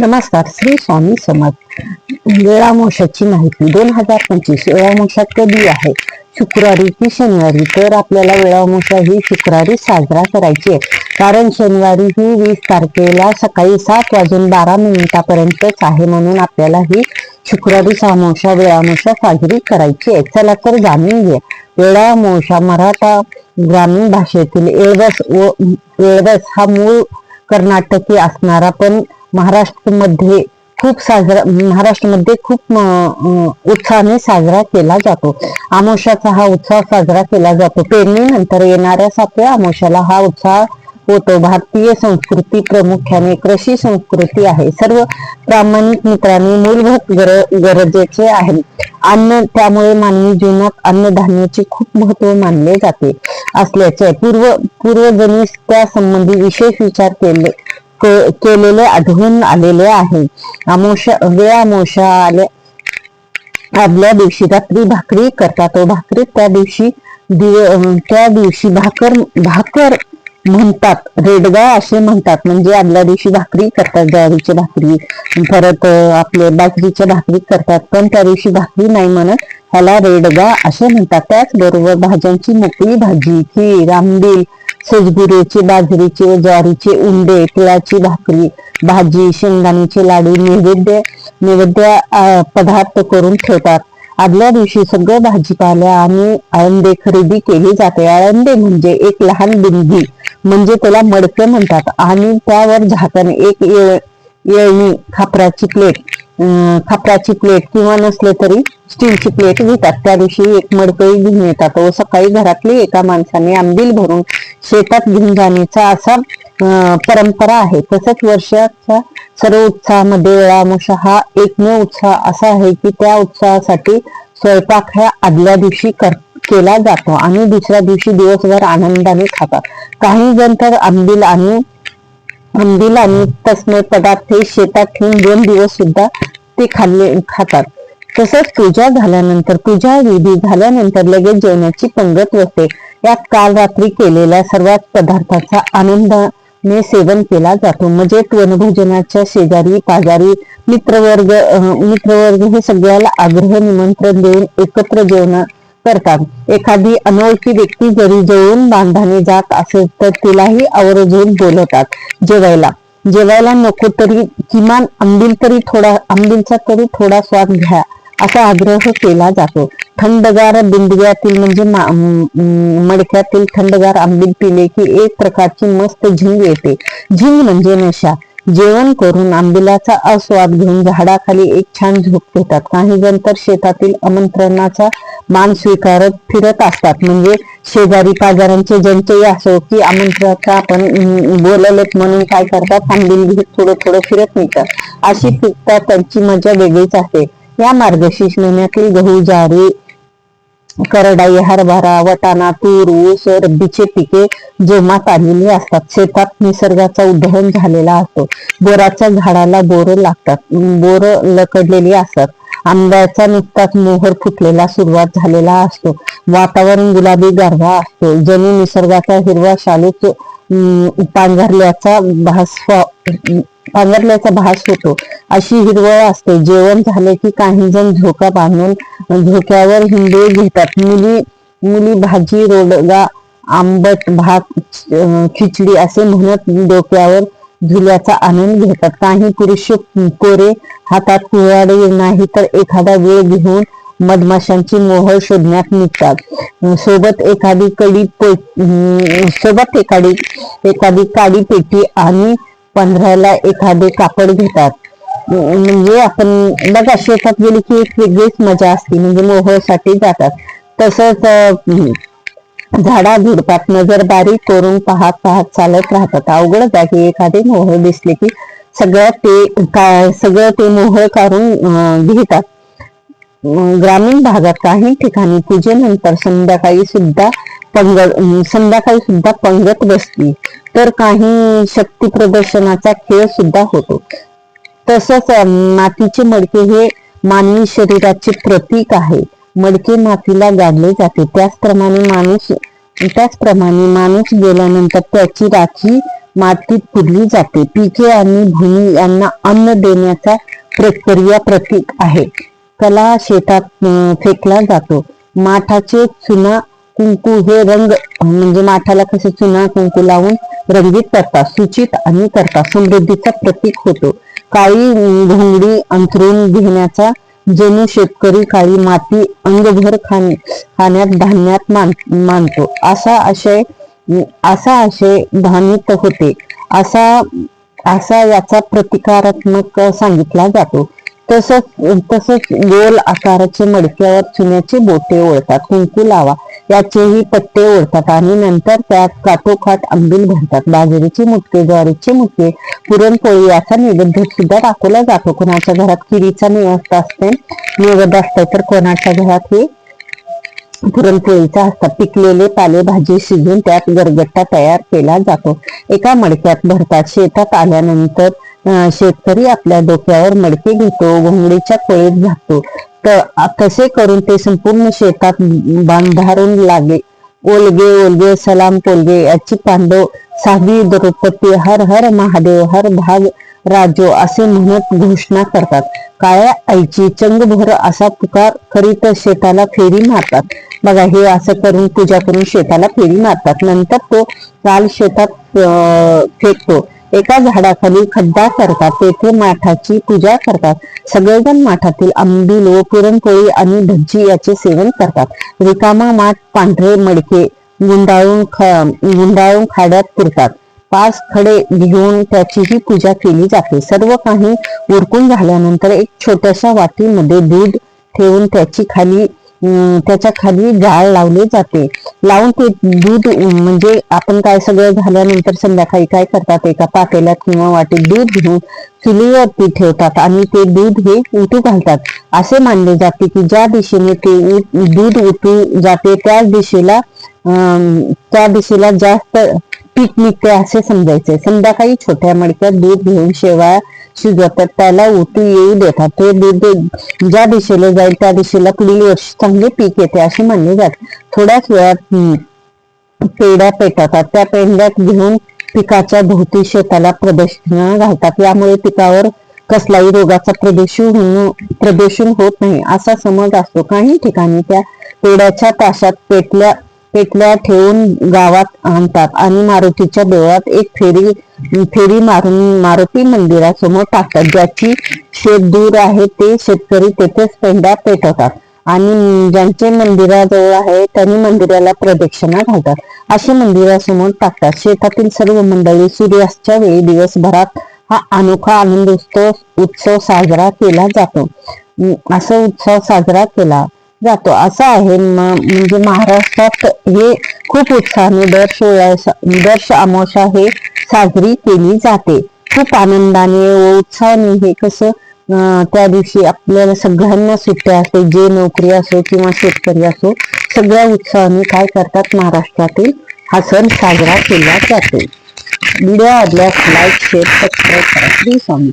नमस्कार. श्री स्वामी समर्थ. वेळामोशाची माहिती. दोन हजार पंचवीस वेळामोशात कधी आहे? शुक्रवारी की शनिवारी? तर आपल्याला वेळामोशा ही शुक्रवारी साजरा करायची आहे. कारण शनिवारी ही वीस तारखेला सकाळी सात वाजून बारा मिनिटापर्यंतच आहे म्हणून आपल्याला ही शुक्रवारी सामोशा वेळामोशा साजरी करायची आहे. चला तर जाणून घ्या वेळामोशा मराठा ग्रामीण भाषेतील एळवस व एळवस हा मूळ कर्नाटकी असणारा पण महाराष्ट्रमध्ये खूप साजरा महाराष्ट्रामध्ये खूप उत्साहाने साजरा केला जातो. आमोशाचा हा उत्साह साजरा केला जातो. पेरणीनंतर येणाऱ्या सातव्या आमोशाला हा उत्साह होतो. भारतीय संस्कृती प्रामुख्याने कृषी संस्कृती आहे. सर्व प्रामाणिक मित्रांनी मूलभूत गर गरजेचे आहे. अन्न त्यामुळे मानवी जीवनात अन्नधान्याचे खूप महत्त्व मानले जाते असल्याचे पूर्व पूर्वजनी त्या संबंधी विशेष विचार केले केलेले आढळून आलेले आहे. अमोशा वे अमोशा आले आदल्या दिवशी रात्री भाकरी करतात. तो भाकरी त्या दिवशी दिव- त्या दिवशी भाकर भाकर म्हणतात. रेडगा असे म्हणतात. म्हणजे आदल्या दिवशी भाकरी करतात. ज्वारीची भाकरी परत आपले बाजरीच्या भाकरी करतात. पण त्या दिवशी भाकरी नाही म्हणत. ह्याला रेडगा असे म्हणतात. त्याचबरोबर भाज्यांची मोकळी भाजी खीर आंबील सजगुरेचे बाजरीचे ज्वारीचे उंडे तिळाची भाकरी भाजी शेंगदाण्याचे लाडू नैवेद्य नैवेद्य पदार्थ करून ठेवतात. आदल्या दिवशी सगळं भाजीपाला आणि आळंदे खरेदी केली जाते. आळंदे म्हणजे एक लहान बिंदी म्हणजे त्याला मडके म्हणतात. आणि त्यावर झाकण एक येळ येळणी खापराची प्लेट खापराची प्लेट किंवा नसले तरी स्टीलची प्लेट घेतात त्या दिवशी एक मडकई घेऊन येतात. व सकाळी घरातली एका माणसाने आंबील भरून शेतात घेऊन जाण्याचा असा परंपरा आहे. तसंच वर्षाच्या सर्व उत्साहामध्ये वेळामुषा हा एकमेव उत्साह असा आहे की त्या उत्साहासाठी स्वयंपाक ह्या आदल्या दिवशी कर केला जातो आणि दुसऱ्या दिवशी दिवसभर आनंदाने खातात. काही जण तर आंबील आणि आंबील आणि तसमे पदार्थ हे शेतात ठेवून दोन दिवस सुद्धा ते खाल्ले खातात. तसंच पूजा झाल्यानंतर पूजा विधी झाल्यानंतर लगेच जेवणाची पंगत बसते यात काल रात्री केलेल्या सर्वात पदार्थाचा आनंदाने सेवन केला जातो. म्हणजे वनभोजनाच्या शेजारी पाजारी मित्रवर्ग अं, मित्रवर्ग हे सगळ्याला आग्रह निमंत्रण देऊन एकत्र जेवण करतात. एखादी अनोळखी व्यक्ती जरी जेवून बांधाने जात असेल तर तिलाही आवर्जून बोलवतात जेवायला. जेवायला नको तरी किमान आंबील तरी थोडा आंबीलचा तरी थोडा स्वाद घ्या. असा आग्रह केला जातो. थंडगार बिंदग्यातील म्हणजे मडक्यातील थंडगार आंबील पिले की एक प्रकारची मस्त झिंग येते. झिंग म्हणजे नशा. जेवण करून आंबिलाचा आस्वाद घेऊन झाडाखाली एक छान झोप घेतात. काही जण तर शेतातील आमंत्रणाचा मान स्वीकारत फिरत असतात. म्हणजे शेजारी पाजारांचे ज्यांचेही असो की आमंत्रणाचा आपण बोललेत म्हणून काय करतात? आंबील घेत थोडं थोडं फिरत निघतात. अशी फिरतात त्यांची मजा वेगळीच असते या मार्गशीर्ष महिन्यातील गहू ज्वारी करडाई हरभरा वटाणा तूर ऊस रब्बीचे पिके जोमात आलेली असतात. शेतात निसर्गाचा उद्धरण झालेला असतो. बोराच्या झाडाला बोर लागतात. बोर लकडलेली असतात. आंब्याचा नुकताच मोहर फुटलेला सुरुवात झालेला असतो. वातावरण गुलाबी गारवा असतो. जणू निसर्गाचा हिरवा शालूच अं, पांघरल्याचा भास पांघरल्याचा भास होतो. अशी हिरवळ असते. जेवण झाले की काही जण झोका बांधून झोक्यावर हिंडे घेतात. मुली मुली भाजी रोडगा आंबट भात खिचडी असे म्हणत डोक्यावर झुल्याचा आनंद घेतात. काही पुरुष कोरे हातात कुऱ्हाडी नाही तर एखादा वेळ घेऊन मधमाशांची मोहर शोधण्यात निघतात. सोबत एखादी कडी पे- सोबत एखादी एखादी काडी पेटी आणि पंधराला एखादे कापड घेतात. म्हणजे आपण बघा शेतात गेली की एक वेगळीच मजा असते म्हणजे मोहरसाठी जातात. तसंच झाडा झुडपात नजर बारीक करून पाहत पाहत चालत राहतात. अवघड जागी एखादे मोहर दिसले की सगळं ते काय सगळं ते मोहर काढून घेतात. ग्रामीण भागात काही ठिकाणी पूजेनंतर संध्याकाळी सुद्धा पंगत संध्याकाळी सुद्धा पंगत बसली तर काही शक्ती प्रदर्शनाचा खेळ सुद्धा होतो. तसंच मातीचे मडके हे मानवी शरीराचे प्रतीक आहे. मडके मातीला गाडले जाते. त्याचप्रमाणे माणूस त्याचप्रमाणे माणूस गेल्यानंतर त्याची राखी मातीत पुरली जाते. पिके आणि भूमी यांना अन्न देण्याचा प्रक्रिया प्रतीक आहे. कला शेतात फेकला जातो. माठाचे चुना कुंकू हे रंग म्हणजे माठाला कसे चुना कुंकू लावून रंगीत करतात सूचित आणि करतात समृद्धीचा प्रतीक होतो. काळी अं, घोंगडी अंथरून घेण्याचा जणू शेतकरी काळी माती अंगभर खाण खाण्यात धान्यात मान मानतो. असा आशय असा आशय ध्वनित होते. असा असा याचा प्रतिकारात्मक सांगितला जातो. तसंच तसंच गोल आकाराचे मडक्यावर चुन्याचे बोटे ओळतात कुंकू लावा. याचेही पट्टे ओढतात आणि नंतर त्यात काठोकाठ आंबील भरतात बाजरीचे मुटके ज्वारीचे मुटके पुरणपोळी याचा नैवेद्य सुद्धा दाखवला जातो. कोणाच्या घरात किरीचा निवस्त असते निवेद असते तर कोणाच्या घरात हे पुरणपोळीचा असतात. पिकलेले पालेभाजी शिजून त्यात गरगट्टा तयार केला जातो. एका मडक्यात भरतात. शेतात आल्यानंतर शेतकरी आपल्या डोक्यावर मडके घेतो घोंगडीच्या कोळीत झाकतो. तसे करून ते संपूर्ण शेतात बांधारून लागे? ओलगे ओलगे सलाम कोलगे याची पांडव सावी द्रौपदी हर हर महादेव हर भाग राजो असे म्हणत घोषणा करतात. काळ्या आईची चंगभर असा पुकार करीत शेताला फेरी मारतात. बघा हे असं करून पूजा करून शेताला फेरी मारतात. नंतर तो काल शेतात फेकतो. एका झाडाखाली खड्डा करतात तेथे माठाची पूजा करतात. सगळेजण माठातील आंबील व पुरणपोळी आणि भज्जी याचे सेवन करतात. रिकामा माठ पांढरे मडके गुंडाळून गुंडाळून खाड्यात पुरतात पाच खडे घेऊन त्याचीही पूजा केली जाते. सर्व काही उरकून झाल्यानंतर एक छोट्याशा वाटीमध्ये दूध ठेवून त्याची खाली त्याच्याखाली जाळ लावले जाते. लावून ते दूध म्हणजे आपण काय सगळं झाल्यानंतर संध्याकाळी काय करतात एका पातेल्यात किंवा वाटेत दूध घेऊन चुलीवरती ठेवतात आणि ते दूध हे उतू घालतात. असे मानले जाते की ज्या दिशेने ते उ- दूध उतू जाते त्याच दिशेला अं, त्या दिशेला जास्त पीक निघते असे समजायचे. संध्याकाळी छोट्या मडक्यात दूध घेऊन शेवाळ्या शिजवतात त्याला उती येऊ देतात. ते दूध ज्या दिशेला जाईल त्या दिशेला पुढील वर्षी चांगले पीक येते असे मानले जाते. थोड्याच वेळात पेढ्या पेटवतात. त्या पेंड्यात घेऊन पिकाच्या भोवती शेताला प्रदक्षिणा घालतात. यामुळे पिकावर कसलाही रोगाचा प्रदूषण प्रदूषण होत नाही असा समज असतो. काही ठिकाणी त्या पेड्याच्या ताशात पेटल्या पेटल्या ठेवून गावात आणतात आणि मारुतीच्या देवळात एक फेरी फेरी मारून मारुती मंदिरासमोर टाकतात. ज्याची शेत दूर आहे ते शेतकरी तेथेच पेंड्या पेटवतात आणि ज्यांचे मंदिराजवळ आहे त्यांनी मंदिराला प्रदक्षिणा घालतात. असे मंदिरासमोर टाकतात. शेतातील सर्व मंडळी सूर्यास्तच्या वेळी दिवसभरात हा अनोखा आनंद उत्सव उत्सव साजरा केला जातो. असा उत्सव साजरा केला. जातो. असं आहे. म्हणजे महाराष्ट्रात हे खूप उत्साहाने दर सोळा दर्श अमावस्या हे साजरी केली जाते. खूप आनंदाने व उत्साहाने हे कसं त्या दिवशी आपल्याला सगळ्यांना सुट्ट्या असते जे नोकरी असो किंवा शेतकरी असो सगळ्या उत्साहाने काय करतात महाराष्ट्रातील हा सण साजरा केला जातो. व्हिडिओ आवडल्यास लाईक शेअर सबस्क्राईब करा. श्री स्वामी.